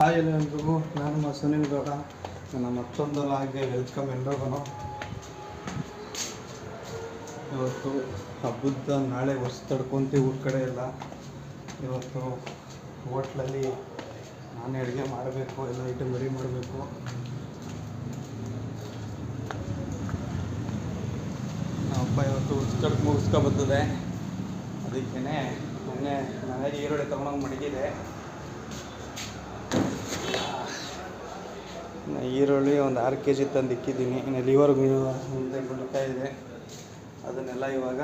Hi ಎಲ್ರಿಗೂ ನಾನು ನಮ್ಮ ಸುನಿಲ್ ಗೌಡ. ನನ್ನ ಮತ್ತೊಂದು ಹಾಗೆ ವೆಲ್ಕಮ್ ಎಲ್ಲರಿಗೂ. ಇವತ್ತು ಹಬ್ಬದ ನಾಳೆ ವರ್ಷ ತಡ್ಕೊತೀವಿ ಊರ ಕಡೆ ಎಲ್ಲ. ಇವತ್ತು ಹೋಟ್ಲಲ್ಲಿ ನಾನೇ ಅಡುಗೆ ಮಾಡಬೇಕು, ಎಲ್ಲ ಐಟಮ್ ರೆಡಿ ಮಾಡಬೇಕು. ಅಪ್ಪ ಇವತ್ತು ಹೊಸ ಮುಗಿಸ್ಕೊ ಬರ್ತದೆ. ಅದಕ್ಕೇ ಮೊನ್ನೆ ನಾನೇ ಈರುಳ್ಳಿ ತೊಗೊಂಡೋಗಿ ಮಡಗಿದೆ ಈರುಳ್ಳಿ ಒಂದು ಆರು ಕೆ ಜಿ ತಂದು ಇಕ್ಕಿದ್ದೀನಿ. ಇನ್ನು ಲಿವರ್ ಮುಂದೆ ಗುಣಕಾಯಿ ಇದೆ. ಅದನ್ನೆಲ್ಲ ಇವಾಗ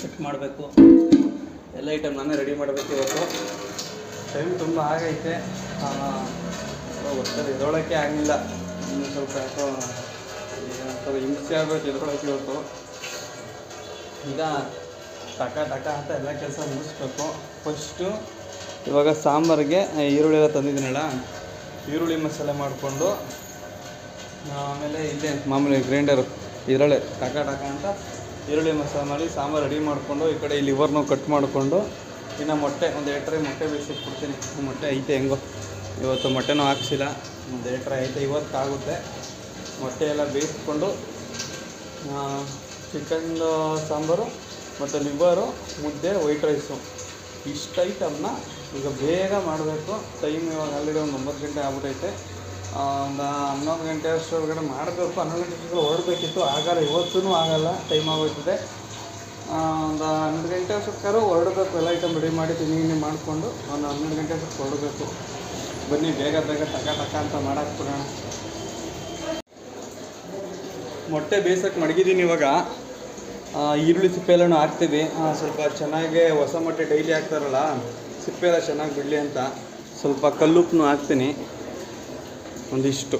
ಕಟ್ ಮಾಡಬೇಕು. ಎಲ್ಲ ಐಟಮ್ ನಾನೇ ರೆಡಿ ಮಾಡಬೇಕು ಇವತ್ತು. ಟೈಮ್ ತುಂಬ ಆಗೈತೆ. ಒತ್ತಡ ಇರೋಳಕ್ಕೆ ಆಗಲಿಲ್ಲ. ಇನ್ನು ಸ್ವಲ್ಪ ಯಾಕೋ ಸ್ವಲ್ಪ ಹಿಂಸೆ ಆಗಬೇಕು ಇದ್ರೊಳಕ್ಕೆ ಇವತ್ತು. ಈಗ ಟಕ ಟಕ ಅಂತ ಎಲ್ಲ ಕೆಲಸ ಮುಗಿಸ್ಬೇಕು. ಫಸ್ಟು ಇವಾಗ ಸಾಂಬಾರಿಗೆ ಈರುಳ್ಳಿ ಎಲ್ಲ ತಂದಿದ್ದೀನಲ್ಲ. ಈರುಳ್ಳಿ ಮಸಾಲೆ ಮಾಡಿಕೊಂಡು ಆಮೇಲೆ ಇಲ್ಲೇ ಮಾಮೂಲಿ ಗ್ರೈಂಡರ್ ಇದರಲ್ಲೇ ಟಕ ಟಕ ಅಂತ ಈರುಳ್ಳಿ ಮಸಾಲೆ ಮಾಡಿ ಸಾಂಬಾರು ರೆಡಿ ಮಾಡಿಕೊಂಡು ಈ ಕಡೆ ಈ ಲಿವರ್ನೂ ಕಟ್ ಮಾಡಿಕೊಂಡು ಇನ್ನು ಮೊಟ್ಟೆ ಒಂದು ಎರಡು ಟ್ರೈ ಮೊಟ್ಟೆ ಬೇಯಿಸಿಟ್ಬಿಡ್ತೀನಿ ಮೊಟ್ಟೆ ಐತೆ ಹೆಂಗೋ. ಇವತ್ತು ಮೊಟ್ಟೆನೂ ಹಾಕ್ಸಿಲ್ಲ. ಒಂದು ಎರಡು ಟ್ರೈ ಐತೆ ಇವತ್ತು ಆಗುತ್ತೆ. ಮೊಟ್ಟೆ ಎಲ್ಲ ಬೇಯಿಸ್ಕೊಂಡು ಚಿಕನ್ ಸಾಂಬಾರು ಮತ್ತು ಲಿವರು ಮುದ್ದೆ ವೈಟ್ ರೈಸು ಇಷ್ಟು ಐಟಮ್ನ ಈಗ ಬೇಗ ಮಾಡಬೇಕು. ಟೈಮ್ ಇವಾಗ ಆಲ್ರೆಡಿ ಒಂದು ಒಂಬತ್ತು ಗಂಟೆ ಆಗ್ಬಿಟ್ಟೈತೆ ಒಂದು ಹನ್ನೊಂದು ಗಂಟೆ ಅಷ್ಟರೊಳಗಡೆ ಮಾಡಬೇಕು. ಹನ್ನೊಂದು ಗಂಟೆ ಹೊರಡಬೇಕಿತ್ತು. ಆಗಲ್ಲ ಇವತ್ತೂ ಆಗಲ್ಲ. ಟೈಮ್ ಆಗೋಯ್ತದೆ. ಆ, ಒಂದು ಹನ್ನೊಂದು ಗಂಟೆ ಅಷ್ಟೊತ್ತಿಗಾರು ಹೊರಡಬೇಕು. ಎಲ್ಲ ಐಟಮ್ ರೆಡಿ ಮಾಡಿ ತಿನ್ನಿ ಗಿನ್ನಿ ಮಾಡಿಕೊಂಡು ಒಂದು ಹನ್ನೆರಡು ಗಂಟೆ ಅಷ್ಟೊತ್ತು ಹೊರಡಬೇಕು. ಬನ್ನಿ ಬೇಗ ಬೇಗ ಟಕ ಟಕ ಅಂತ ಮಾಡಾಕ್ಬಿಡೋಣ. ಮೊಟ್ಟೆ ಬೇಯಿಸೋಕೆ ಮಡಗಿದ್ದೀನಿ ಇವಾಗ. ಈರುಳ್ಳಿ ಸಿಪ್ಪೆ ಎಲ್ಲನೂ ಹಾಕ್ತೀವಿ ಸ್ವಲ್ಪ ಚೆನ್ನಾಗಿ ಹೊಸ ಮೊಟ್ಟೆ ಡೈಲಿ ಹಾಕ್ತಾರಲ್ಲ. ಸಿಪ್ಪೆ ಎಲ್ಲ ಚೆನ್ನಾಗಿ ಬಿಡಲಿ ಅಂತ ಸ್ವಲ್ಪ ಕಲ್ಲುಪ್ಪನ್ನು ಹಾಕ್ತೀನಿ. ಒಂದಿಷ್ಟು.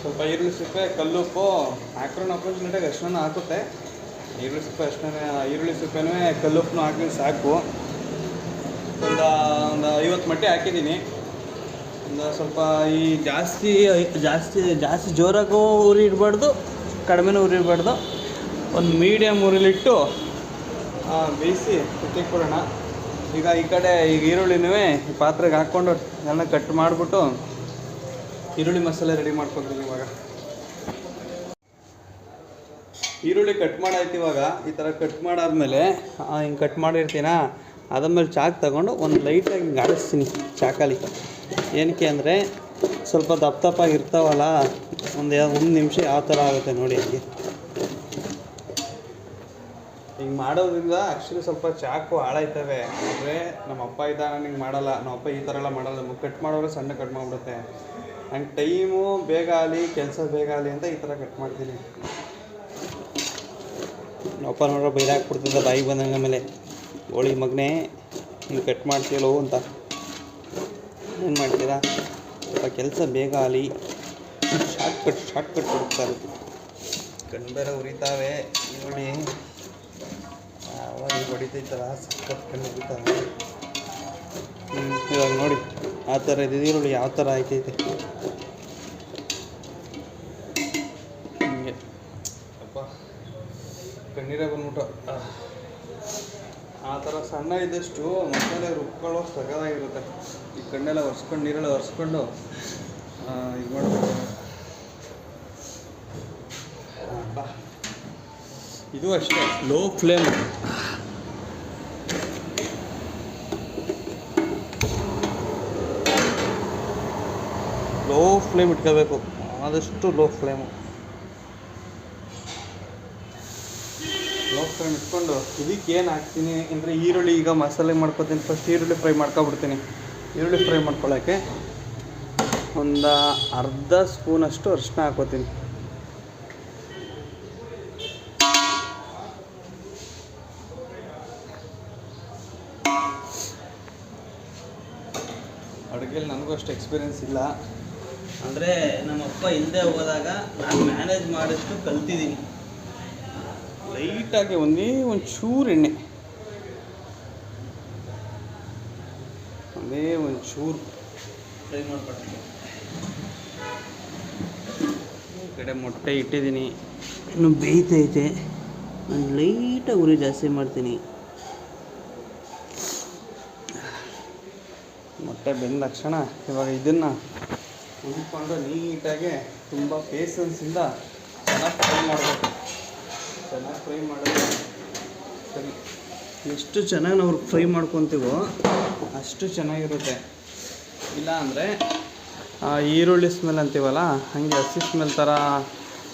ಸ್ವಲ್ಪ ಈರುಳ್ಳಿ ಸಿಪ್ಪೆ, ಕಲ್ಲುಪ್ಪು ಹಾಕ್ರೂ ಅಪೋಸಿಟ್ಟಾಗಿ ಅಷ್ಟನ್ನು ಹಾಕುತ್ತೆ. ಈರುಳ್ಳಿ ಸಿಪ್ಪೆ ಅಷ್ಟೇ ಈರುಳ್ಳಿ ಸಿಪ್ಪೆನೂ ಕಲ್ಲುಪ್ಪನ್ನು ಹಾಕಿದ್ರೆ ಸಾಕು. ಒಂದು ಒಂದು ಐವತ್ತು ಮಟ್ಟಿ ಹಾಕಿದ್ದೀನಿ. ಒಂದು ಸ್ವಲ್ಪ ಈ ಜಾಸ್ತಿ ಜಾಸ್ತಿ ಜಾಸ್ತಿ ಜೋರಾಗೂ ಉರಿ ಇಡಬಾರ್ದು, ಕಡಿಮೆನೂ ಉರಿ ಇಡಬಾರ್ದು. ಒಂದು ಮೀಡಿಯಮ್ ಉರಿಲಿಟ್ಟು ಬೇಯಿಸಿ ಕೊಡೋಣ ಈಗ ಈ ಕಡೆ ಈಗ ಈರುಳ್ಳಿನೂ ಈ ಪಾತ್ರೆಗೆ ಹಾಕ್ಕೊಂಡು ಎಲ್ಲ ಕಟ್ ಮಾಡಿಬಿಟ್ಟು ಈರುಳ್ಳಿ ಮಸಾಲೆ ರೆಡಿ ಮಾಡ್ಕೊತೀನಿ ಇವಾಗ. ಈರುಳ್ಳಿ ಕಟ್ ಮಾಡಾಯ್ತು ಇವಾಗ. ಈ ಥರ ಕಟ್ ಮಾಡಾದ್ಮೇಲೆ ಹಿಂಗೆ ಕಟ್ ಮಾಡಿರ್ತೀನ? ಅದಾದ್ಮೇಲೆ ಚಾಕ್ ತಗೊಂಡು ಒಂದು ಲೈಟಾಗಿ ಹಿಂಗೆ ಆಡಿಸ್ತೀನಿ ಚಾಕಲ್ಲಿ. ಏನಕ್ಕೆ ಅಂದರೆ ಸ್ವಲ್ಪ ದಪ್ಪ ದಪ್ಪಾಗಿ ಇರ್ತಾವಲ್ಲ, ಒಂದು ಒಂದು ನಿಮಿಷ ಯಾವ ಥರ ಆಗುತ್ತೆ ನೋಡಿ ಹಂಗೆ ಹಿಂಗೆ ಮಾಡೋದ್ರಿಂದ ಆ್ಯಕ್ಚುಲಿ ಸ್ವಲ್ಪ ಚಾಕು ಹಾಳಾಯ್ತವೆ. ಅಂದರೆ ನಮ್ಮ ಅಪ್ಪ ಇದ್ದಾಗ ಹಿಂಗೆ ಮಾಡಲ್ಲ. ನಮ್ಮ ಅಪ್ಪ ಈ ಥರ ಎಲ್ಲ ಮಾಡಲ್ಲ. ನಮಗೆ ಕಟ್ ಮಾಡೋರು ಸಣ್ಣ ಕಟ್ ಮಾಡಿಬಿಡುತ್ತೆ. ನಂಗೆ ಟೈಮು ಬೇಗ ಆಗಲಿ, ಕೆಲಸ ಬೇಗ ಆಗಲಿ ಅಂತ ಈ ಥರ ಕಟ್ ಮಾಡ್ತೀನಿ. ನಮ್ಮ ಅಪ್ಪ ನೋಡ್ರೆ ಬೈದು ಹಾಕ್ಬಿಡ್ತಿದ್ದ ಬಾಯಿಗೆ ಬಂದಂಗೆ ಆಮೇಲೆ. ಹೋಳಿ ಮಗನೇ, ನೀವು ಕಟ್ ಮಾಡ್ತೀಯಲ್ಲೋ ಅಂತ. ಏನು ಮಾಡ್ತೀರಾ? ಸ್ವಲ್ಪ ಕೆಲಸ ಬೇಗ ಆಗಲಿ. ಶಾರ್ಟ್ ಕಟ್ ಶಾರ್ಟ್ ಕಟ್ ಕೊಡ್ತಾರೆ. ಕಣ್ಣು ಬೇರೆ ಉರಿತಾವೆ. ನೋಡಿ. ಹೊಡಿತೈತಲ್ಲ ಸಖತ್ ಕಣ್ಣು ಹೊಡಿತಾವ ಇವಾಗ ನೋಡಿ ಆ ಥರ ಇದು. ಈರುಳ್ಳಿ ಯಾವ ಥರ ಆಯ್ತೈತೆ. ಹಿಂಗೆ. ಅಪ್ಪ ಕಣ್ಣೀರೇ ಬಂದ್ಬಿಟ್ಟು. ಆ ಥರ ಸಣ್ಣ ಇದ್ದಷ್ಟು ಮಸಾಲೆ ರುಬ್ಕೊಳ್ಳೋ ಸಗದಾಗಿರುತ್ತೆ ಈ ಕಣ್ಣೆಲ್ಲ ಒರೆಸ್ಕೊಂಡು ನೀರೆಲ್ಲ ಒರೆಸ್ಕೊಂಡು ಇದು ಮಾಡಬೇಕು. ಇದು ಅಷ್ಟೇ. ಲೋ ಫ್ಲೇಮ್ ಲೋ ಫ್ಲೇಮ್ ಇಟ್ಕೋಬೇಕು. ಆದಷ್ಟು ಲೋ ಫ್ಲೇಮು ಲೋ ಫ್ಲೇಮ್ ಇಟ್ಕೊಂಡು ಇದಕ್ಕೆ ಏನು ಹಾಕ್ತೀನಿ ಅಂದರೆ ಈರುಳ್ಳಿ ಈಗ ಮಸಾಲೆ ಮಾಡ್ಕೊತೀನಿ. ಫಸ್ಟ್ ಈರುಳ್ಳಿ ಫ್ರೈ ಮಾಡ್ಕೊಬಿಡ್ತೀನಿ. ಈರುಳ್ಳಿ ಫ್ರೈ ಮಾಡ್ಕೊಳ್ಳೋಕ್ಕೆ ಒಂದು ಅರ್ಧ ಸ್ಪೂನಷ್ಟು ಅರಿಶಿನ ಹಾಕೋತೀನಿ. ಅಡುಗೆಲಿ ನನಗೂ ಅಷ್ಟು ಎಕ್ಸ್ಪೀರಿಯೆನ್ಸ್ ಇಲ್ಲ. ಅಂದರೆ ನಮ್ಮಪ್ಪ ಹಿಂದೆ ಹೋದಾಗ ನಾನು ಮ್ಯಾನೇಜ್ ಮಾಡೋಷ್ಟು ಕಲ್ತಿದ್ದೀನಿ ಲೈಟಾಗಿ ಒಂದೇ ಒಂದು ಚೂರು ಎಣ್ಣೆ. ಒಂದೇ ಒಂದು ಚೂರು ಫ್ರೈ ಮಾಡ್ಕೊಳ್ತೀನಿ. ಈ ಕಡೆ ಮೊಟ್ಟೆ ಇಟ್ಟಿದ್ದೀನಿ ಇನ್ನು ಬೇಯ್ತೈತೆ ನಾನು ಲೈಟಾಗಿ ಉರಿ ಜಾಸ್ತಿ ಮಾಡ್ತೀನಿ. ಮೊಟ್ಟೆ ಬೆಂದ ತಕ್ಷಣ ಇವಾಗ ಇದನ್ನು ಉಳ್ಕೊಂಡು ನೀಟಾಗಿ ತುಂಬ ಪೇಸನ್ಸಿಂದ ಚೆನ್ನಾಗಿ ಫ್ರೈ ಮಾಡಬೇಕು. ಚೆನ್ನಾಗಿ ಫ್ರೈ ಮಾಡಿದ್ರೆ ಸರಿ. ಎಷ್ಟು ಚೆನ್ನಾಗಿ ನಾವು ಫ್ರೈ ಮಾಡ್ಕೊತೀವೋ ಅಷ್ಟು ಚೆನ್ನಾಗಿರುತ್ತೆ. ಇಲ್ಲ ಅಂದರೆ ಈರುಳ್ಳಿ ಸ್ಮೆಲ್ ಅಂತೀವಲ್ಲ, ಹಾಗೆ ಹಸಿ ಸ್ಮೆಲ್ ಥರ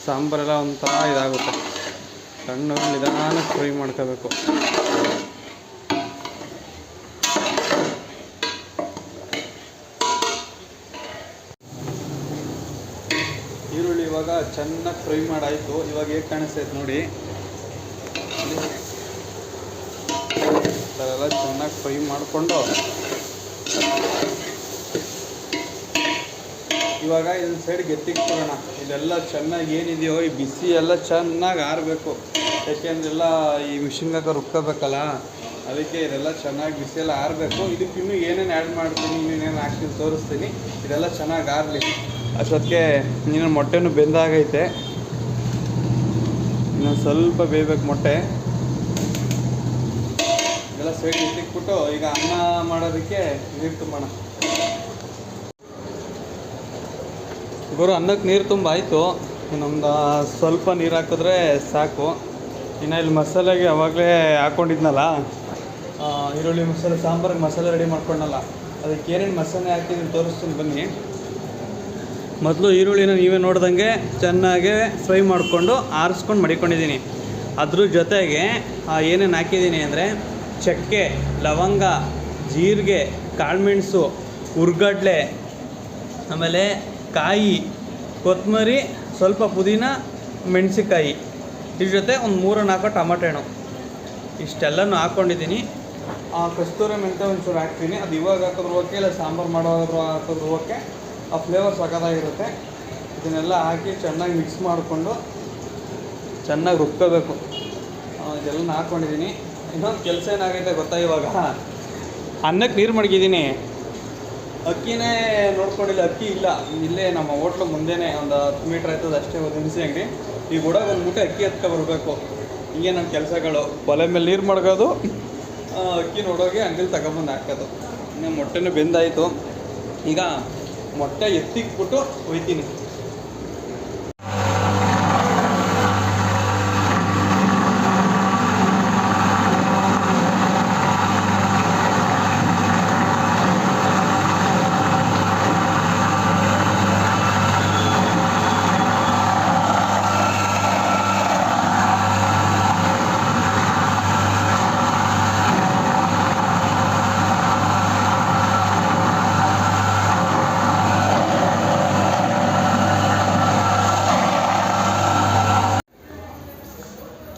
ಸಾಂಬಾರೆಲ್ಲ ಒಂಥರ ಇದಾಗುತ್ತೆ. ಸಣ್ಣ ನಿಧಾನಕ್ಕೆ ಫ್ರೈ ಮಾಡ್ಕೋಬೇಕು. ಇವಾಗ ಚೆನ್ನಾಗಿ ಫ್ರೈ ಮಾಡಾಯಿತು. ಇವಾಗ ಹೇಗೆ ಕಾಣಿಸ್ತೈತೆ ನೋಡಿ. ಅದೆಲ್ಲ ಚೆನ್ನಾಗಿ ಫ್ರೈ ಮಾಡಿಕೊಂಡು. ಇವಾಗ ಇದನ್ನ ಸೈಡ್ಗೆ ಎತ್ತಿಕ್ಕೊಳ್ಳೋಣ ಇದೆಲ್ಲ ಚೆನ್ನಾಗಿ ಏನಿದೆಯೋ, ಈ ಬಿಸಿ ಎಲ್ಲ ಚೆನ್ನಾಗಿ ಆರಬೇಕು. ಯಾಕೆಂದ್ರೆ ಎಲ್ಲ ಈ ಮಿಷಿನ್ಗಾಗ ರುಬ್ಕೋಬೇಕಲ್ಲ. ಅದಕ್ಕೆ ಇದೆಲ್ಲ ಚೆನ್ನಾಗಿ ಬಿಸಿ ಎಲ್ಲ ಆರಬೇಕು. ಇದಕ್ಕೆ ಇನ್ನೂ ಏನೇನು ಆ್ಯಡ್ ಮಾಡ್ತೀನಿ, ಇನ್ನೇನು ಹಾಕ್ತೀನಿ ತೋರಿಸ್ತೀನಿ. ಇದೆಲ್ಲ ಚೆನ್ನಾಗಿ ಆರಲಿ. ಅಷ್ಟೊತ್ತಿಗೆ ನೀನು ಮೊಟ್ಟೆನೂ ಬೆಂದಾಗೈತೆ. ಇನ್ನೊಂದು ಸ್ವಲ್ಪ ಬೇಯಬೇಕು ಮೊಟ್ಟೆ. ಎಲ್ಲ ಸೈಡ್ ಇಟ್ಟಿಕ್ಬಿಟ್ಟು ಈಗ ಅನ್ನ ಮಾಡೋದಕ್ಕೆ ನೀರು ತುಂಬೋಣ. ಗುರು, ಅನ್ನಕ್ಕೆ ನೀರು ತುಂಬ ಆಯಿತು. ಇನ್ನೊಂದು ಸ್ವಲ್ಪ ನೀರು ಹಾಕಿದ್ರೆ ಸಾಕು. ಇನ್ನು ಇಲ್ಲಿ ಮಸಾಲೆಗೆ ಅವಾಗಲೇ ಹಾಕ್ಕೊಂಡಿದ್ನಲ್ಲ ಈರುಳ್ಳಿ ಮಸಾಲೆ, ಸಾಂಬಾರಿಗೆ ಮಸಾಲೆ ರೆಡಿ ಮಾಡ್ಕೊಂಡಲ್ಲ. ಅದಕ್ಕೆ ಏನೇನು ಮಸಾಲೆ ಹಾಕಿದ್ದೀನಿ ತೋರಿಸ್ತೀನಿ ಬನ್ನಿ. ಮೊದಲು ಈರುಳ್ಳಿನ ನೀವೇ ನೋಡ್ದಂಗೆ ಚೆನ್ನಾಗಿ ಫ್ರೈ ಮಾಡಿಕೊಂಡು ಆರಿಸ್ಕೊಂಡು ಮಡಿಕೊಂಡಿದ್ದೀನಿ. ಅದ್ರ ಜೊತೆಗೆ ಏನೇನು ಹಾಕಿದ್ದೀನಿ ಅಂದರೆ ಚಕ್ಕೆ, ಲವಂಗ, ಜೀರಿಗೆ, ಕಾಳುಮೆಣಸು, ಹುರ್ಗಡ್ಲೆ, ಆಮೇಲೆ ಕಾಯಿ ಕೊತ್ತಂಬರಿ ಸ್ವಲ್ಪ ಪುದೀನ ಮೆಣಸಿಕಾಯಿ ಇದ್ರ ಜೊತೆ ಒಂದು ಮೂರು ನಾಲ್ಕು ಟಮಾಟೆ ಹಣ್ಣು. ಇಷ್ಟೆಲ್ಲನೂ ಹಾಕ್ಕೊಂಡಿದ್ದೀನಿ ಆ, ಕಸ್ತೂರಿ ಮೆಂತೆ ಒಂಚೂರು ಹಾಕ್ತೀನಿ. ಅದು ಇವಾಗ ಹಾಕಿದ್ರು ಓಕೆ, ಇಲ್ಲ ಸಾಂಬಾರು ಮಾಡೋದ್ರು ಹಾಕಿದ್ರು ಓಕೆ. ಆ ಫ್ಲೇವರ್ ಸಖತ್ತಾಗಿರುತ್ತೆ ಇದನ್ನೆಲ್ಲ ಹಾಕಿ ಚೆನ್ನಾಗಿ ಮಿಕ್ಸ್ ಮಾಡಿಕೊಂಡು ಚೆನ್ನಾಗಿ ರುಬ್ಕೋಬೇಕು. ಇದೆಲ್ಲ ಹಾಕ್ಕೊಂಡಿದ್ದೀನಿ ಇನ್ನೊಂದು ಕೆಲಸ ಏನಾಗೈತೆ ಗೊತ್ತಾ ಇವಾಗ? ಅನ್ನಕ್ಕೆ ನೀರು ಮಡಗಿದ್ದೀನಿ. ಅಕ್ಕಿನೇ ನೋಡ್ಕೊಂಡಿಲ್ಲ ಅಕ್ಕಿ ಇಲ್ಲ. ಇಲ್ಲೇ ನಮ್ಮ ಹೋಟ್ಲು ಮುಂದೆನೇ ಒಂದು ಹತ್ತು ಮೀಟ್ರ್ ಆಯ್ತದ ಅಷ್ಟೇ ಒಂದು ದಿನಸಿ ಅಂಗಡಿ. ಈ ಗುಡ ಒಂದು ಮೂಟೆ ಅಕ್ಕಿ ಎತ್ಕೊ ಬರಬೇಕು. ಹಿಂಗೆ ನಮ್ಮ ಕೆಲಸಗಳು. ಒಲೆ ಮೇಲೆ ನೀರು ಮಡಗೋದು? ಅಕ್ಕಿ ನೋಡೋಗಿ ಅಂಗಲ್ಲಿ ತಗೊಂಬಂದು ಹಾಕೋದು. ಇನ್ನು ಮೊಟ್ಟೆನೂ ಬೆಂದಾಯಿತು. ಈಗ ಮೊಟ್ಟೆ ಎತ್ತಿಕ್ಬಿಟ್ಟು ಒಯ್ತೀನಿ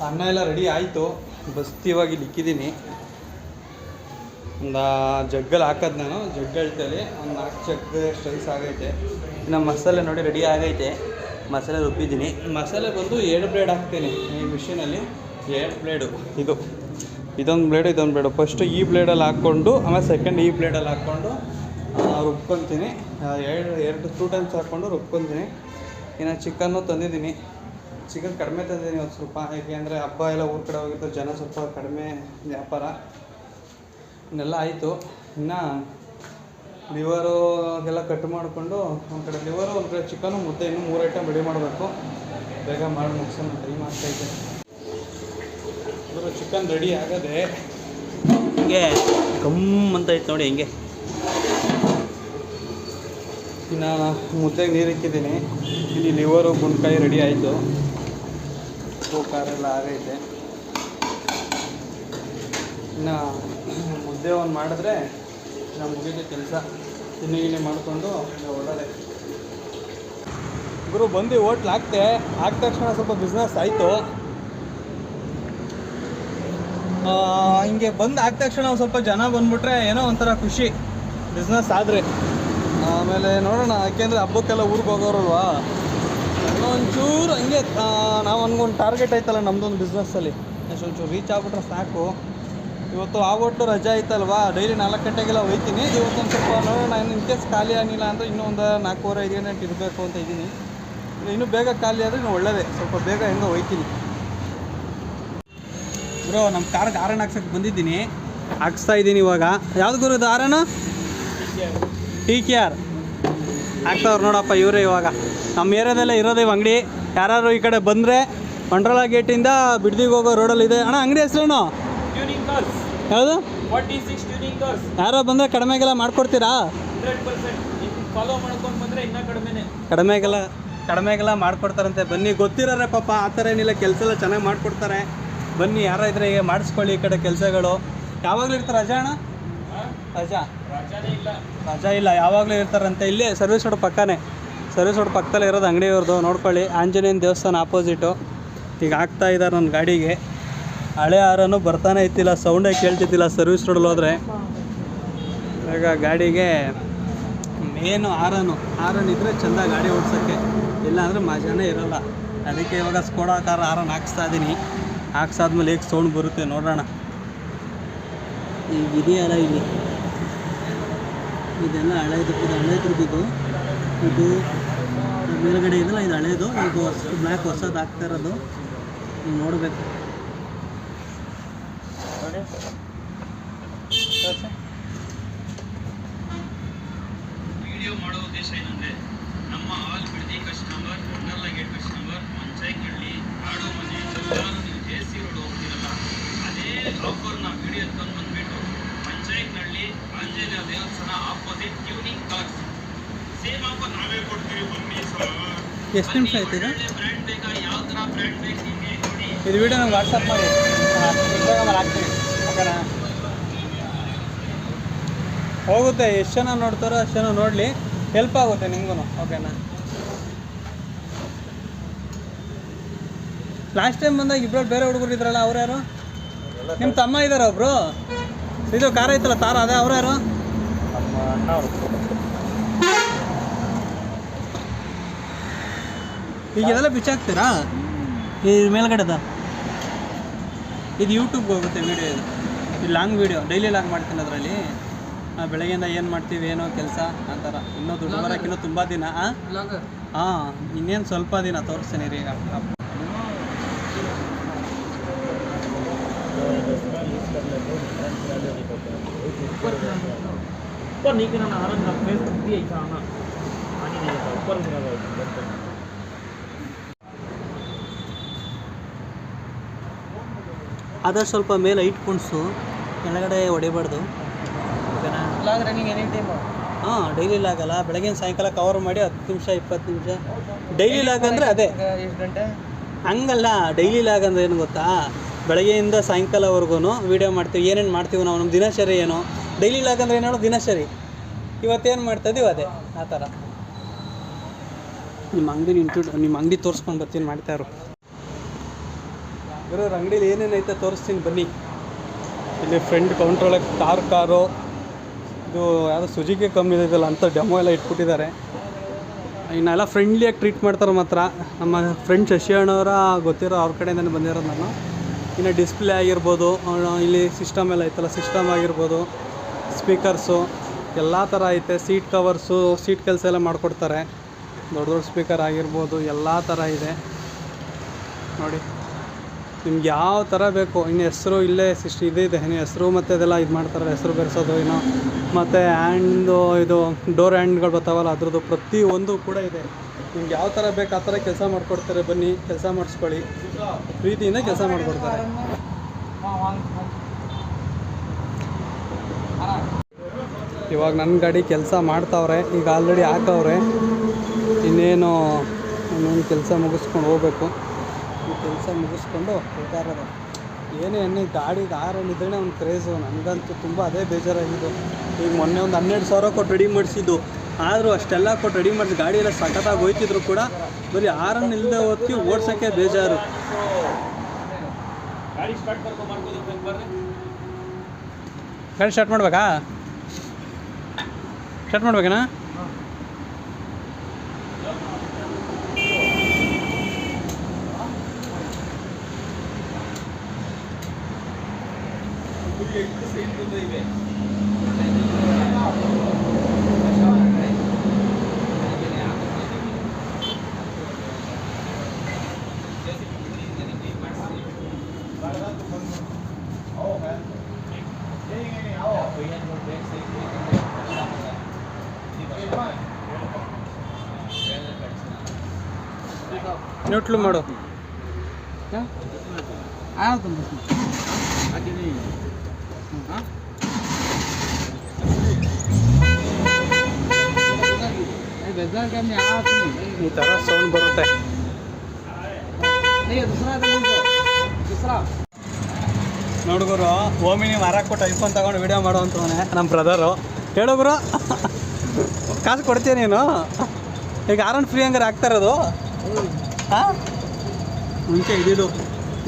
ಅನ್ನ ಎಲ್ಲ ರೆಡಿ ಆಯಿತು. ಬಸ್ತಿವಾಗಿ ಇಕ್ಕಿದ್ದೀನಿ ಒಂದು ಜಗ್ಗಲ್ಲಿ ಹಾಕೋದು ನಾನು ಜಗ್ಗಳ್ತಲ್ಲಿ ಒಂದು ನಾಲ್ಕು ಜಗ್ ಸ್ಟ್ರೈಸ್ ಆಗೈತೆ. ಇನ್ನು ಮಸಾಲೆ ನೋಡಿ ರೆಡಿ ಆಗೈತೆ. ಮಸಾಲೆ ರುಬ್ಬಿದ್ದೀನಿ. ಮಸಾಲೆ ಬಂದು ಎರಡು ಬ್ಲೇಡ್ ಹಾಕ್ತೀನಿ ಈ ಮಿಷಿನಲ್ಲಿ ಎರಡು ಬ್ಲೇಡು ಇದು. ಇದೊಂದು ಬ್ಲೇಡು ಇದೊಂದು ಬ್ಲೇಡು ಫಸ್ಟು ಈ ಬ್ಲೇಡಲ್ಲಿ ಹಾಕ್ಕೊಂಡು, ಆಮೇಲೆ ಸೆಕೆಂಡ್ ಈ ಬ್ಲೇಡಲ್ಲಿ ಹಾಕ್ಕೊಂಡು ರುಬ್ಕೊತೀನಿ. ಎರಡು ಎರಡು ಟೂ ಟೈಮ್ಸ್ ಹಾಕ್ಕೊಂಡು ರುಬ್ಕೊತೀನಿ. ಇನ್ನು ಚಿಕನ್ನು ತಂದಿದ್ದೀನಿ. ಚಿಕನ್ ಕಡಿಮೆ ತಂದಿದ್ದೀನಿ ಒಂದು ಸ್ವಲ್ಪ. ಯಾಕೆಂದರೆ ಹಬ್ಬ ಎಲ್ಲ ಊರ ಕಡೆ ಹೋಗಿದ್ದು ಜನ ಸ್ವಲ್ಪ ಕಡಿಮೆ ವ್ಯಾಪಾರ. ಇನ್ನೆಲ್ಲ ಆಯಿತು. ಇನ್ನು ಲಿವರು ಅದೆಲ್ಲ ಕಟ್ ಮಾಡಿಕೊಂಡು ಒಂದು ಕಡೆ ಲಿವರು, ಒಂದು ಕಡೆ ಚಿಕನು, ಮುದ್ದೆ ಇನ್ನೂ ಮೂರು ಐಟಮ್ ರೆಡಿ ಮಾಡಬೇಕು. ಬೇಗ ಮಾಡಿ ಮುಗಿಸೋಣ ಟೈಮ್ ಆಗ್ತಾಯಿದೆ ಇವರು ಚಿಕನ್ ರೆಡಿ ಆಗದೆ ಹಿಂಗೆ ಕಮ್ಮ ಅಂತ ಐತೆ ನೋಡಿ ಹಿಂಗೆ. ಇನ್ನು ಮುದ್ದೆಗೆ ನೀರು ಇಕ್ಕಿದ್ದೀನಿ. ಇಲ್ಲಿ ಲಿವರು, ಗುಂಡ್ಕಾಯಿ ರೆಡಿ ಆಯಿತು. ಖಾರ ಎಲ್ಲ ಆಗೈತೆ ಇನ್ನು ಮುದ್ದೆ ಒಂದು ಮಾಡಿದ್ರೆ ಇನ್ನು ಮುಗಿದ ಕೆಲಸ ತಿನ್ನಿ ಗಿನ್ನಿ ಮಾಡಿಕೊಂಡು ಒಳ್ಳೆ ಗುರು, ಬಂದು ಹೋಟ್ಲ್ ಹಾಕ್ತೆ. ಹಾಕಿದ ತಕ್ಷಣ ಸ್ವಲ್ಪ ಬಿಸ್ನೆಸ್ ಆಯಿತು. ಹಿಂಗೆ ಬಂದು ಹಾಕಿದ ತಕ್ಷಣ ಸ್ವಲ್ಪ ಜನ ಬಂದ್ಬಿಟ್ರೆ ಏನೋ ಒಂಥರ ಖುಷಿ ಬಿಸ್ನೆಸ್ ಆದರೆ. ಆಮೇಲೆ ನೋಡೋಣ, ಯಾಕೆಂದರೆ ಹಬ್ಬಕ್ಕೆಲ್ಲ ಊರಿಗೆ ಹೋಗೋರಲ್ವಾ? ಒಂಚೂರು ಹಂಗೆ ನಾವು ಅನ್ಕೊಂಡು ಟಾರ್ಗೆಟ್ ಐತಲ್ಲ ನಮ್ಮದೊಂದು ಬಿಸ್ನೆಸ್ಸಲ್ಲಿ ಎಷ್ಟು ಒಂಚೂರು ರೀಚ್ ಆಗ್ಬಿಟ್ರೆ ಸಾಕು. ಇವತ್ತು ಆ ಒಟ್ಟು ರಜೆ ಐತಲ್ವಾ? ಡೈಲಿ ನಾಲ್ಕು ಗಂಟೆಗೆಲ್ಲ ಹೋಯ್ತೀನಿ. ಇವತ್ತೊಂದು ಸ್ವಲ್ಪ, ನಾನು ಇನ್ ಕೇಸ್ ಖಾಲಿ ಆಗಿಲ್ಲ ಅಂದರೆ ಇನ್ನೊಂದು ನಾಲ್ಕೂವರೆ, ಐದು ಗಂಟೆ ಇರಬೇಕು ಅಂತ ಇದ್ದೀನಿ. ಇನ್ನೂ ಬೇಗ ಖಾಲಿ ಆದರೆ ಇನ್ನೂ ಒಳ್ಳೆಯದೇ ಸ್ವಲ್ಪ ಬೇಗ ಹೆಂಗೋ ಹೋಯ್ತೀನಿ. ಬ್ರೋ ನಮ್ಮ ಕಾರ್ಗೆ ಆರನ್ ಹಾಕ್ಸಕ್ಕೆ ಬಂದಿದ್ದೀನಿ. ಹಾಕ್ಸ್ತಾ ಇದ್ದೀನಿ ಇವಾಗ. ಯಾವ್ದು ಗುರು ಇದು ಆರನು ಟಿ ಕೆ ಆರ್. ಆಗ್ತಾವ್ರು ನೋಡಪ್ಪ ಇವರೇ ಇವಾಗ. ನಮ್ಮ ಏರಿಯಾದಲ್ಲೇ ಇರೋದೇ ಇವು ಅಂಗಡಿ. ಯಾರು ಈ ಕಡೆ ಬಂದರೆ ಮಂಡ್ರಲ ಗೇಟಿಂದ ಬಿಡ್ದಿಗೆ ಹೋಗೋ ರೋಡಲ್ಲಿದೆ ಅಣ್ಣ ಅಂಗಡಿ ಹೆಸರೇನು? ಯಾವುದು? ಯಾರೋ ಬಂದರೆ ಕಡಿಮೆಗೆಲ್ಲ ಮಾಡ್ಕೊಡ್ತೀರಾ? ಕಡಿಮೆಗೆಲ್ಲ ಕಡಿಮೆಗೆಲ್ಲ ಮಾಡ್ಕೊಡ್ತಾರಂತೆ. ಬನ್ನಿ ಗೊತ್ತಿರೋರೆ ಪಾಪ ಆ ಥರ ಏನಿಲ್ಲ. ಕೆಲಸ ಎಲ್ಲ ಚೆನ್ನಾಗಿ ಮಾಡ್ಕೊಡ್ತಾರೆ. ಬನ್ನಿ ಯಾರ ಇದ್ರೆ ಮಾಡಿಸ್ಕೊಳ್ಳಿ ಈ ಕಡೆ ಕೆಲಸಗಳು. ಯಾವಾಗಲೂ ಇರ್ತಾರೆ ರಜಾ ಅಣ್ಣ? ರಜಾ? ರಜಾ ಇಲ್ಲ ಯಾವಾಗಲೂ ಇರ್ತಾರಂತೆ. ಇಲ್ಲೇ ಸರ್ವಿಸ್ ರೋಡ್ ಪಕ್ಕನೇ. ಸರ್ವಿಸ್ ರೋಡ್ ಪಕ್ಕದಲ್ಲೇ ಇರೋದು ಅಂಗಡಿಯವ್ರದ್ದು ನೋಡ್ಕೊಳ್ಳಿ. ಆಂಜನೇಯನ ದೇವಸ್ಥಾನ ಆಪೋಸಿಟು ಈಗ ಆಗ್ತಾ ಇದ್ದಾರೆ ನನ್ನ ಗಾಡಿಗೆ. ಹಳೆ ಹಾರನು ಬರ್ತಾನೆ ಇತ್ತಿಲ್ಲ ಸೌಂಡೇ ಕೇಳ್ತಿದ್ದಿಲ್ಲ ಸರ್ವಿಸ್ ರೋಡಲ್ಲಿ ಹೋದರೆ. ಈಗ ಗಾಡಿಗೆ ಮೇನು ಹಾರನು ಹಾರನ್ ಇದ್ದರೆ ಚೆಂದ ಗಾಡಿ ಓಡಿಸೋಕ್ಕೆ. ಇಲ್ಲ ಅಂದರೆ ಮಜಾನೇ ಇರೋಲ್ಲ. ಅದಕ್ಕೆ ಇವಾಗ ಸ್ಕೋಡಾ ಕಾರ್ ಹಾರನ್ ಹಾಕ್ಸ್ತಾ ಇದ್ದೀನಿ ಹಾಕ್ಸಾದ್ಮೇಲೆ ಹೇಗೆ ಸೌಂಡ್ ಬರುತ್ತೆ ನೋಡೋಣ. ಈಗ ಇದೆಯಲ್ಲ ಇಲ್ಲಿ. ಇದೆಲ್ಲ ಹಳೇದು, ಇದು ಹಳೇದ್ರದ್ದು. ಇದು ಮೇಲ್ಗಡೆ ಇದೆಲ್ಲ ಇದು ಹಳೇದು, ಇದು ಹೊಸ ಬ್ಲ್ಯಾಕ್ ಹೊಸದು ಹಾಕ್ತಾ ಇರೋದು. ನೀವು ನೋಡಬೇಕು. ವಿಡಿಯೋ ಮಾಡೋ ಉದ್ದೇಶ ಏನಂದ್ರೆ, ನಮ್ಮ ಹಾಲ್ ಬಿಡದಿ ಕಸ್ಟಮರ್ ಗೇಟ್ ಕಸ್ಟಮರ್ ಮಂಚಾಯ್ಕಳ್ಳಿ ಆಡೋ ಮನೆ ಎಲ್ಲರೂ ನೀವು ಜೆ ಸಿ ರೋಡ್ ಹೋಗ್ತಿರಲ್ಲ ಅದೇ ಆಫರ್ನ ವಿಡಿಯೋ ಎತ್ಕೊಂಡು ಬಂದ್ಬಿಟ್ಟು ಪಂಚಾಯತ್ನಳ್ಳಿ ಆಂಜನೇಯ ದೇವಸ್ಥಾನ opposite tuning cars same offer ನಾವೇ ಕೊಡ್ತೀವಿ ಬನ್ನಿ ಸರ್ ಎಷ್ಟು ನಿಮಿಷ ಆಯ್ತು ಇದು ಬ್ರ್ಯಾಂಡ್ ಬೇಕಾ? ಯಾವ ಥರ ಬ್ರ್ಯಾಂಡ್ ಬೇಕು ನಿಮಗೆ ನೋಡಿ ಇದು ವಿಡಿಯೋ ನಮ್ಗೆ ವಾಟ್ಸಪ್ ಮಾಡಿ. ಇನ್ಸ್ಟಾಗ್ರಾಮಲ್ಲಿ ಹಾಕ್ತೀನಿ. ಓಕೆನಾ? ಹೋಗುತ್ತೆ ಎಷ್ಟು ಜನ ನೋಡ್ತಾರೋ ಅಷ್ಟು ಜನ ನೋಡಲಿ. ಹೆಲ್ಪ್ ಆಗುತ್ತೆ ನಿಮಗೂ ಓಕೆನಾ? ಲಾಸ್ಟ್ ಟೈಮ್ ಬಂದಾಗ ಇಬ್ಬರು ಬೇರೆ ಹುಡುಗರು ಇದ್ರಲ್ಲ ಅವ್ರು ಯಾರು? ನಿಮ್ಮ ತಮ್ಮ ಇದ್ದಾರೆ ಒಬ್ರು? ಇದು ಕಾರ ಐತಲ್ಲ ತಾರ ಅದೇ ಅವ್ರು. ಈಗ ಇದೆಲ್ಲ ಬಿಚ್ಚಾಕ್ತೀರಾ ಈ ಮೇಲ್ಗಡೆದ ಇದು ಯೂಟ್ಯೂಬ್ಗೆ ಹೋಗುತ್ತೆ ವಿಡಿಯೋ ಇದು ಇದು ಲಾಂಗ್ ವಿಡಿಯೋ ಡೈಲಿ ಲಾಗ್ ಮಾಡ್ತೀನಿ ಅದರಲ್ಲಿ ಬೆಳಗ್ಗೆಯಿಂದ ಏನು ಮಾಡ್ತೀವಿ ಏನೋ ಕೆಲಸ ಆ ಥರ ಇನ್ನೂ ದುಡ್ಡು ಬರೋಕೆ ಇನ್ನೂ ತುಂಬ ದಿನ ಹಾಂ ಇನ್ನೇನು ಸ್ವಲ್ಪ ದಿನ ತೋರಿಸ್ತೀನಿ ರೀ ಈಗ ऊपर नीचे ना हरन का फेस भी ऐसा आना पानी नहीं आता ऊपर मेरा ಆದಷ್ಟು ಸ್ವಲ್ಪ ಮೇಲೆ ಹೈಟ್ ಕುಣಿಸು ಕೆಳಗಡೆ ಹೊಡಿಬಾರ್ದು. ಓಕೆನಾ? ಲಾಂಗ್ ರನ್ನಿಂಗ್ ಎನಿ ಟೈಮ್ ಹಾಂ ಡೈಲಿ ಲಾಗಲ್ಲ ಬೆಳಗಿನ ಸಾಯಂಕಾಲ ಕವರ್ ಮಾಡಿ ಹತ್ತು ನಿಮಿಷ ಇಪ್ಪತ್ತು ನಿಮಿಷ. ಡೈಲಿ ಲಾಗ್ ಅಂದರೆ ಅದೇ. ಎಷ್ಟು ಗಂಟೆ ಹಂಗಲ್ಲ. ಡೈಲಿ ಲಾಗ್ ಅಂದ್ರೆ ಏನು ಗೊತ್ತಾ? ಬೆಳಗ್ಗೆಯಿಂದ ಸಾಯಂಕಾಲವರೆಗೂ ವೀಡಿಯೋ ಮಾಡ್ತೀವಿ. ಏನೇನು ಮಾಡ್ತೀವಿ ನಾವು ನಮ್ಮ ದಿನಚರಿ ಏನು? ಡೈಲಿ ಲಾಗ್ ಅಂದರೆ ಏನು ಹೇಳೋ? ದಿನಚರಿ. ಇವತ್ತೇನು ಮಾಡ್ತಾ ಇದೀವಿ ಅದೇ ಆ ಥರ. ನಿಮ್ಮ ಅಂಗಡಿ ನಿಂತು ನಿಮ್ಮ ಅಂಗಡಿ ತೋರಿಸ್ಕೊಂಡು ಬರ್ತೀನಿ ಮಾಡ್ತಾಯಿರು ಗುರು ಅಂಗಡೀಲಿ ಏನೇನೈತೆ ತೋರಿಸ್ತೀನಿ, ಬನ್ನಿ. ಇಲ್ಲಿ ಫ್ರೆಂಡ್ ಕೌಂಟ್ರ್ ಒಳಗೆ ಕಾರ್ ಕಾರು ಇದು ಯಾವುದೋ ಸುಜುಕಿ ಕಮ್ಮಿ ಇದೆಯಲ್ಲ ಅಂತ ಡೆಮೋ ಎಲ್ಲ ಇಟ್ಬಿಟ್ಟಿದ್ದಾರೆ. ಇನ್ನೆಲ್ಲ ಫ್ರೆಂಡ್ಲಿಯಾಗಿ ಟ್ರೀಟ್ ಮಾಡ್ತಾರೆ ಮಾತ್ರ. ನಮ್ಮ ಫ್ರೆಂಡ್ ಶಶಿ ಅಣ್ಣವರ ಗೊತ್ತಿರೋ ಅವ್ರ ಕಡೆಯಿಂದನೇ ಬಂದಿರೋದು ನಾನು. ಇನ್ನು ಡಿಸ್ಪ್ಲೇ ಆಗಿರ್ಬೋದು ಇಲ್ಲಿ ಸಿಸ್ಟಮ್ ಎಲ್ಲ ಐತಲ್ಲ ಸಿಸ್ಟಮ್ ಆಗಿರ್ಬೋದು ಸ್ಪೀಕರ್ಸು ಎಲ್ಲ ಥರ ಐತೆ. ಸೀಟ್ ಕವರ್ಸು ಸೀಟ್ ಕೆಲಸ ಎಲ್ಲ ಮಾಡಿಕೊಡ್ತಾರೆ. ದೊಡ್ಡ ದೊಡ್ಡ ಸ್ಪೀಕರ್ ಆಗಿರ್ಬೋದು, ಎಲ್ಲ ಥರ ಇದೆ. ನೋಡಿ. ನಿಮ್ಗೆ ಯಾವ ಥರ ಬೇಕು? ಇನ್ನು ಹೆಸರು ಇಲ್ಲೇ ಸಿಸ್ಟ್ ಇದು ಇನ್ನು ಹೆಸರು ಮತ್ತು ಅದೆಲ್ಲ ಇದು ಮಾಡ್ತಾರಲ್ಲ, ಹೆಸರು ಬೆರೆಸೋದು ಏನೋ ಮತ್ತು ಹ್ಯಾಂಡು ಇದು ಡೋರ್ ಹ್ಯಾಂಡ್ಗಳು ಬರ್ತಾವಲ್ಲ, ಅದ್ರದ್ದು ಪ್ರತಿ ಒಂದು ಕೂಡ ಇದೆ. ನಿಮ್ಗೆ ಯಾವ ಥರ ಬೇಕು, ಆ ಥರ ಕೆಲಸ ಮಾಡಿಕೊಡ್ತಾರೆ. ಬನ್ನಿ, ಕೆಲಸ ಮಾಡಿಸ್ಕೊಳ್ಳಿ. ಪ್ರೀತಿಯಿಂದ ಕೆಲಸ ಮಾಡಿಕೊಡ್ತಾರೆ. ಇವಾಗ ನನ್ನ ಗಾಡಿ ಕೆಲಸ ಮಾಡ್ತಾವ್ರೆ, ಈಗ ಆಲ್ರೆಡಿ ಹಾಕವ್ರೆ. ಇನ್ನೇನು ಇನ್ನೇನು ಕೆಲಸ ಮುಗಿಸ್ಕೊಂಡು ಹೋಗ್ಬೇಕು. ಈ ಕೆಲಸ ಮುಗಿಸ್ಕೊಂಡು ಹೋಗ್ತಾರೆ ಅದು ಏನೇ ಅನ್ನಿ ಗಾಡಿಗೆ ಆರನ್ ಇದ್ರೇ ಒಂದು ಕ್ರೇಜು ನನಗಂತೂ ತುಂಬ ಅದೇ ಬೇಜಾರಾಗಿದ್ದು ಈಗ ಮೊನ್ನೆ ಒಂದು ಹನ್ನೆರಡು ಸಾವಿರ ಕೊಟ್ಟು ರೆಡಿ ಮಾಡಿಸಿದ್ದು. ಆದರೂ ಅಷ್ಟೆಲ್ಲ ಕೊಟ್ಟು ರೆಡಿ ಮಾಡಿಸಿ ಗಾಡಿ ಎಲ್ಲ ಸಖತ್ತಾಗಿ ಹೋಯ್ತಿದ್ರು ಕೂಡ ಬರೀ ಆರನ್ ಇಲ್ಲದೆ ಹೊತ್ತಿ ಓಡ್ಸೋಕ್ಕೆ ಬೇಜಾರು. ಗಾಡಿ ಸ್ಟಾರ್ಟ್ ಮಾಡ್ಕೊಂಡು ಮಾಡ್ಬೋದು ಬರ್ರಿ ಗಾಡಿ ಸ್ಟಾರ್ಟ್ ಮಾಡ್ಬೇಕಾ? ಸ್ಟಾರ್ಟ್ ಮಾಡ್ಬೇಕೇನಾ? ನ್ಯೂಟ್ಲು ಮಾಡು. ಈ ಥರ ಸೌಂಡ್ ಬರುತ್ತೆ. ನೋಡ್ಗುರು ಓಮಿನಿ ಕೊಟ್ಟು ಐಫೋನ್ ತಗೊಂಡು ವಿಡಿಯೋ ಮಾಡೋ ನಮ್ಮ ಬ್ರದರು ಹೇಳೋ ಕಾಸು ಕೊಡ್ತೀಯ ನೀನು? ಈಗ ಆರನ್ ಫ್ರೀ ಹಂಗಾರೆ ಆಗ್ತಾ ಇರೋದು? ಹಾಂ? ಮುಂಚೆ ಇದಿದು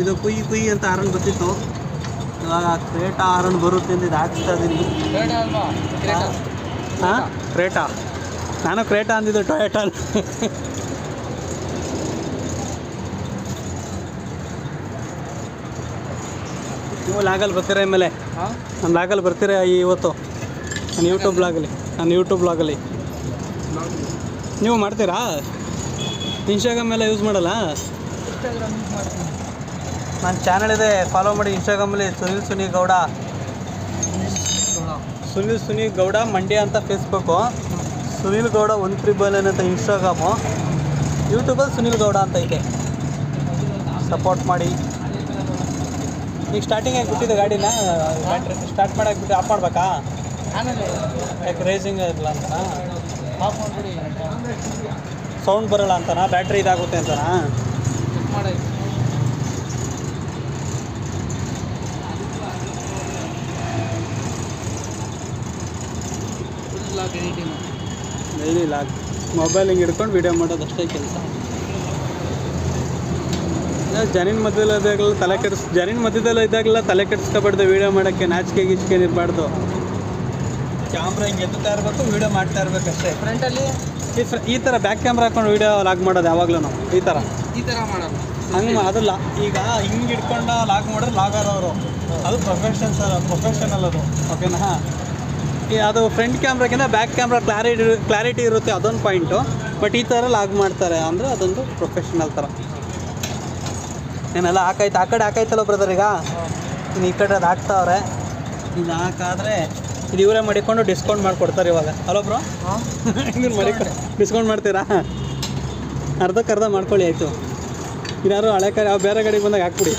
ಇದು ಕುಯ್ ಕುಯ್ ಅಂತ ಆರನ್ ಬರ್ತಿತ್ತು. ಇವಾಗ ಕ್ರೇಟಾ ಆರನ್ ಬರುತ್ತೆ ಅಂತ ಇದು ಹಾಕ್ಸ್ತಾ ಇದ್ದೀನಿ ಹಾಂ? ಕ್ರೇಟಾ. ನಾನು ಕ್ರೇಟಾ ಅಂದಿದ್ದು ಟೊಯೋಟಾ ನೀವು ಲಾಗಲ್ಲಿ ಬರ್ತೀರಾ ಮೇಲೆ? ನಾನು ಲಾಗಲ್ಲಿ ಬರ್ತೀರಾ ಇವತ್ತು? ನಾನು ಯೂಟ್ಯೂಬ್ ಬ್ಲಾಗಲ್ಲಿ ನಾನು ಯೂಟ್ಯೂಬ್ ಬ್ಲಾಗಲ್ಲಿ ನೀವು ಮಾಡ್ತೀರಾ? ಇನ್ಸ್ಟಾಗ್ರಾಮ್ ಎಲ್ಲ ಯೂಸ್ ಮಾಡಲ್ಲ? ನನ್ನ ಚಾನಲ್ ಇದೆ ಫಾಲೋ ಮಾಡಿ ಇನ್ಸ್ಟಾಗ್ರಾಮಲ್ಲಿ ಸುನಿಲ್ ಸುನಿ ಗೌಡ ಸುನಿಲ್ ಸುನಿ ಗೌಡ ಮಂಡ್ಯ ಅಂತ Facebook Sunil Gowda one triple ಏನಂತ ಇನ್ಸ್ಟಾಗ್ರಾಮು ಯೂಟ್ಯೂಬಲ್ಲಿ ಸುನಿಲ್ ಗೌಡ ಅಂತ ಐತೆ. ಸಪೋರ್ಟ್ ಮಾಡಿ. ಈಗ ಸ್ಟಾರ್ಟಿಂಗ್ ಬಿಟ್ಟಿದೆ ಗಾಡಿನ. ಸ್ಟಾರ್ಟ್ ಮಾಡಕ್ಕೆ ಬಿಟ್ಟು ಆಫ್ ಮಾಡ್ಬೇಕಾ? ಯಾಕೆ ರೇಸಿಂಗ್ ಇರಲ್ಲ ಅಂತನಾ ಸೌಂಡ್ ಬರಲ್ಲ ಅಂತನಾ? ಬ್ಯಾಟ್ರಿ ಇದಾಗುತ್ತೆ ಅಂತನಾ? ಡೈಲಿ ಲಾಕ್ ಮೊಬೈಲ್ ಹಿಂಗೆ ಹಿಡ್ಕೊಂಡು ವಿಡಿಯೋ ಮಾಡೋದು ಅಷ್ಟೇ ಕೆಲಸ. ಜನಿನ ಮಧ್ಯದಲ್ಲಿ ಇದ್ದಾಗಲೆಲ್ಲ ತಲೆ ಕೆಡಿಸ್, ಜನಿನ ಮಧ್ಯದಲ್ಲಿ ಇದಾಗಲ್ಲ ತಲೆ ಕೆಡಿಸ್ಕೊಬಾರ್ದು ವಿಡಿಯೋ ಮಾಡೋಕ್ಕೆ, ನಾಚಿಕೆ ಗೀಚಿಕೆ ಇರಬಾರ್ದು. ಕ್ಯಾಮ್ರಾ ಹಿಂಗೆ ಎತ್ತುತ್ತಾ ಇರಬೇಕು ವಿಡಿಯೋ ಮಾಡ್ತಾ ಇರಬೇಕು ಅಷ್ಟೇ. ಫ್ರಂಟಲ್ಲಿ ಈ ತರ ಈ ಥರ ಬ್ಯಾಕ್ ಕ್ಯಾಮ್ರಾ ಹಾಕೊಂಡು ವಿಡಿಯೋ ಲಾಗ್ ಮಾಡೋದು ಯಾವಾಗಲೂ ನಾವು. ಈ ಥರ ಈ ಥರ ಮಾಡೋದು. ಹಂಗೆ ಅದಲ್ಲ ಈಗ ಹಿಂಗೆ ಇಟ್ಕೊಂಡ ಲಾಗ್ ಮಾಡಿದ್ರೆ ಲಾಗಾರವರು ಅದು ಪ್ರೊಫೆಷನ್ ಸರ್ ಪ್ರೊಫೆಷನಲ್ ಅದು. ಓಕೆನಾ ಅದು ಫ್ರಂಟ್ ಕ್ಯಾಮ್ರಾಗಿಂತ ಬ್ಯಾಕ್ ಕ್ಯಾಮ್ರಾ ಕ್ಲಾರಿಟಿ ಕ್ಲಾರಿಟಿ ಇರುತ್ತೆ ಅದೊಂದು ಪಾಯಿಂಟು ಬಟ್ ಈ ಥರ ಲಾಗ್ ಮಾಡ್ತಾರೆ ಅಂದರೆ ಅದೊಂದು ಪ್ರೊಫೆಷನಲ್ ಥರ ಏನೆಲ್ಲ ಹಾಕೈತೆ ಆ ಕಡೆ ಹಾಕೈತಲ್ಲ ಬ್ರದರ್ ಈಗ? ಇನ್ನು ಈ ಕಡೆ ಅದು ಹಾಕ್ತಾವ್ರೆ. ಇದು ಹಾಕಾದ್ರೆ ಇದು ಇವರೇ ಮಾಡಿಕೊಂಡು ಡಿಸ್ಕೌಂಟ್ ಮಾಡಿಕೊಡ್ತಾರೆ ಇವಾಗ. ಹಲೋ ಬ್ರೋ ಹಿಂಗೆ ಮಾಡಿ ಡಿಸ್ಕೌಂಟ್ ಮಾಡ್ತೀರಾ? ಅರ್ಧಕ್ಕೆ ಅರ್ಧ ಮಾಡ್ಕೊಳ್ಳಿ ಆಯಿತು. ಇನ್ನಾರು ಹಳೆ ಕಡೆ ಯಾವ ಬೇರೆ ಕಡೆಗೆ ಬಂದಾಗ ಹಾಕ್ಬಿಡಿ.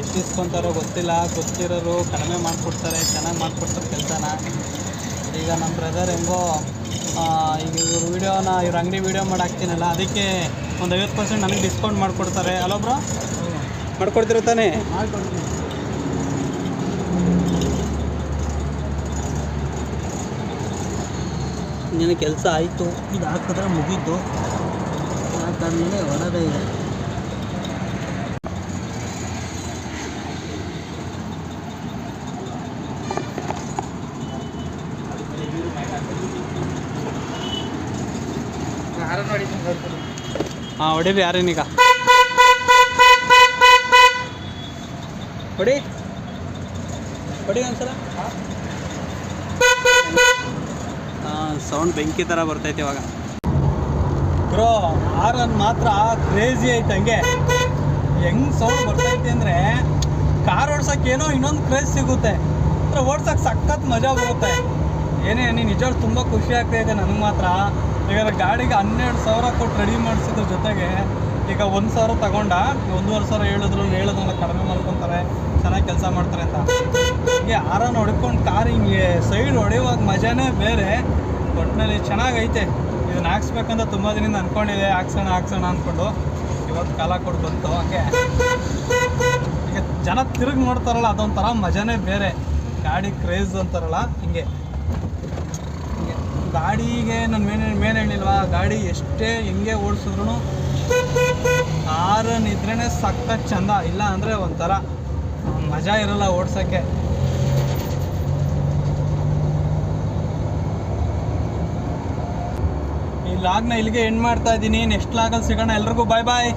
ಎಷ್ಟು ಇಸ್ಕೊಂತಾರೋ ಗೊತ್ತಿಲ್ಲ ಗೊತ್ತಿರೋರು ಕಡಿಮೆ ಮಾಡಿಕೊಡ್ತಾರೆ ಚೆನ್ನಾಗಿ ಮಾಡಿಕೊಡ್ತಾರೆ ಕೆಲಸನ. ಈಗ ನಮ್ಮ ಬ್ರದರ್ ಹೆಂಗೋ ಈಗ ಇವ್ರ ವೀಡಿಯೋನ ಇವ್ರ ಅಂಗಡಿ ವೀಡಿಯೋ ಮಾಡಿ ಹಾಕ್ತೀನಲ್ಲ ಅದಕ್ಕೆ ಒಂದು ಐವತ್ತು ಪರ್ಸೆಂಟ್ ನನಗೆ ಡಿಸ್ಕೌಂಟ್ ಮಾಡಿಕೊಡ್ತಾರೆ. ಅಲೋ ಬ್ರೋ ಮಾಡ್ಕೊಡ್ತೀರ ತಾನೇ? ಇನ್ನೇನು ಕೆಲಸ ಆಯಿತು ಇದು ಹಾಕಿದ್ರೆ ಮುಗೀತು. ಹಾಕಾದ್ಮೇಲೆ ಹೊರದೇ ಇದೆ ಹಾಂ ಹೊಡಿಬಿ ಯಾರೇನೀಗ ಹೊಡಿ ಹೊಡಿ ಒಂದ್ಸಲ. ಸೌಂಡ್ ಬೆಂಕಿ ಥರ ಬರ್ತೈತೆ ಇವಾಗ. ಬ್ರೋ ಆರನ್ ಮಾತ್ರ ಕ್ರೇಜಿ ಐತೆ ಹಂಗೆ. ಹೆಂಗ್ ಸೌಂಡ್ ಬರ್ತೈತೆ ಅಂದರೆ ಕಾರ್ ಓಡ್ಸೋಕ್ಕೇನೋ ಏನೋ ಇನ್ನೊಂದು ಕ್ರೇಜ್ ಸಿಗುತ್ತೆ. ಅಂದರೆ ಓಡ್ಸೋಕೆ ಸಖತ್ ಮಜಾ ಬರುತ್ತೆ. ಏನೇ ನೀನು ನಿಜ ತುಂಬ ಖುಷಿ ಆಗ್ತಾ ಇದೆ ನನಗೆ ಮಾತ್ರ. ಈಗ ಗಾಡಿಗೆ ಹನ್ನೆರಡು ಸಾವಿರ ಕೊಟ್ಟು ರೆಡಿ ಮಾಡಿಸಿದ್ರ ಜೊತೆಗೆ ಈಗ ಒಂದು ಸಾವಿರ ತಗೊಂಡ ಒಂದೂವರೆ ಸಾವಿರ ಹೇಳಿದ್ರು ಹೇಳಿದ್ರಲ್ಲ ಕಡಿಮೆ ಮಾಡ್ಕೊತಾರೆ. ಚೆನ್ನಾಗಿ ಕೆಲಸ ಮಾಡ್ತಾರೆ ಅಂತ. ಹಿಂಗೆ ಆರನ್ ಹೊಡ್ಕೊಂಡು ಕಾರ್ ಹಿಂಗೆ ಸೈಡ್ ಹೊಡೆಯುವಾಗ ಮಜಾನೇ ಬೇರೆ. ಒಟ್ಟಿನಲ್ಲಿ ಚೆನ್ನಾಗೈತೆ. ಇದನ್ನ ಹಾಕ್ಸ್ಬೇಕಂತ ತುಂಬ ದಿನದಿಂದ ಅಂದ್ಕೊಂಡಿದೆ ಹಾಕ್ಸೋಣ ಹಾಕ್ಸೋಣ ಅಂದ್ಕೊಂಡು ಇವತ್ತು ಕಾಲ ಕೊಟ್ಟು ಬಂತು. ಹಂಗೆ. ಈಗ ಜನ ತಿರುಗಿ ನೋಡ್ತಾರಲ್ಲ, ಅದೊಂಥರ ಮಜಾನೇ ಬೇರೆ. ಗಾಡಿ ಕ್ರೇಜ್ ಅಂತಾರಲ್ಲ, ಹಿಂಗೆ. ಹಿಂಗೆ ಗಾಡಿಗೆ ನಾನು ಮೇನ್ ಮೇನ್ ಹೇಳಿಲ್ವಾ? ಗಾಡಿ ಎಷ್ಟೇ ಹೆಂಗೆ ಓಡಿಸಿದ್ರು ಆರನ್ ಇದ್ರೇ ಸಕ್ಕ ಚಂದ. ಇಲ್ಲ ಅಂದರೆ ಒಂಥರ ಮಜಾ ಇರಲ್ಲ ಓಡ್ಸೋಕ್ಕೆ. ಈ ಲಾಗ್ನ ಇಲ್ಲಿಗೆ ಎಂಡ್ ಮಾಡ್ತಾ ಇದ್ದೀನಿ. ನೆಕ್ಸ್ಟ್ ಲಾಗಲ್ಲಿ ಸಿಗೋಣ ಎಲ್ರಿಗೂ. ಬಾಯ್ ಬಾಯ್